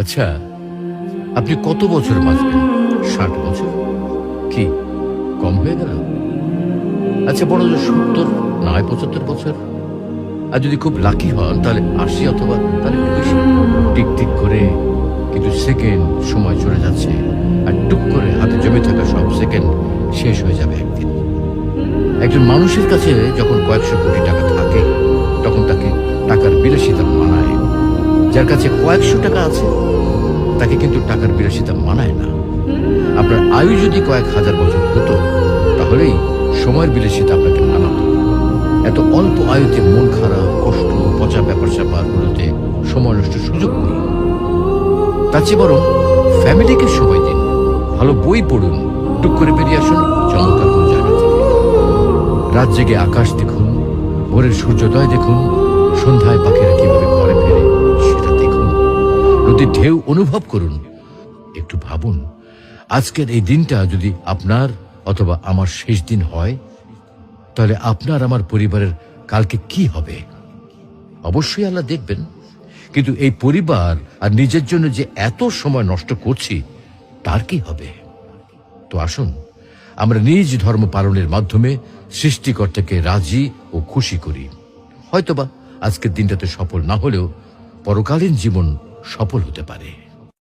আচ্ছা আপনি কত বছর বাঁচবেন? ষাট বছর? কি, কম হয়ে গেল? আচ্ছা বড় যে সত্তর, নয়, পঁচাত্তর বছর। আর যদি খুব লাকি হন, তাহলে আশি অথবা তাহলে বেশি। টিক টিক করে কিন্তু সেকেন্ড সময় চলে যাচ্ছে, আর টুক করে হাতে জমে থাকা সব সেকেন্ড শেষ হয়ে যাবে একদিন। একজন মানুষের কাছে যখন কয়েকশো কোটি টাকা থাকে, তখন তাকে টাকার বিলাসিতা মানায়। যার কাছে কয়েকশো টাকা আছে, তাকে কিন্তু টাকার বিলাসিতা মানায় না। আপনার আয়ু যদি কয়েক হাজার বছর হতো, তাহলেই সময়ের বিলাসিতা আপনাকে মানাতো। এত অল্প আয়ুতে মন খারাপ, কষ্ট, পচা ব্যাপার স্যাপার গুলোতে সময় নষ্ট সুযোগ নেই। তার চেয়ে বরং ফ্যামিলিকে সময় দিন, ভালো বই পড়ুন, টুক করে বেরিয়ে আসুন চমৎকার কোন জায়গা থেকে। রাত জেগে আকাশ দেখুন, ভোরের সূর্যোদয় দেখুন, সন্ধ্যায় পাখিরা নদীর ঢেউ অনুভব করুন। একটু ভাবুন, আজকের এই দিনটা যদি আপনার অথবা আমার শেষ দিন হয়, তাহলে আপনার আমার পরিবারের কালকে কি হবে? অবশ্যই আল্লাহ দেখবেন। কিন্তু এই পরিবার আর নিজের জন্য যে এত সময় নষ্ট করছি, তার কি হবে? তো আসুন, আমরা নিজ ধর্ম পালনের মাধ্যমে সৃষ্টিকর্তাকে রাজি ও খুশি করি। হয়তোবা আজকের দিনটাতে সফল না হলেও পরকালীন জীবন সফল হতে পারে।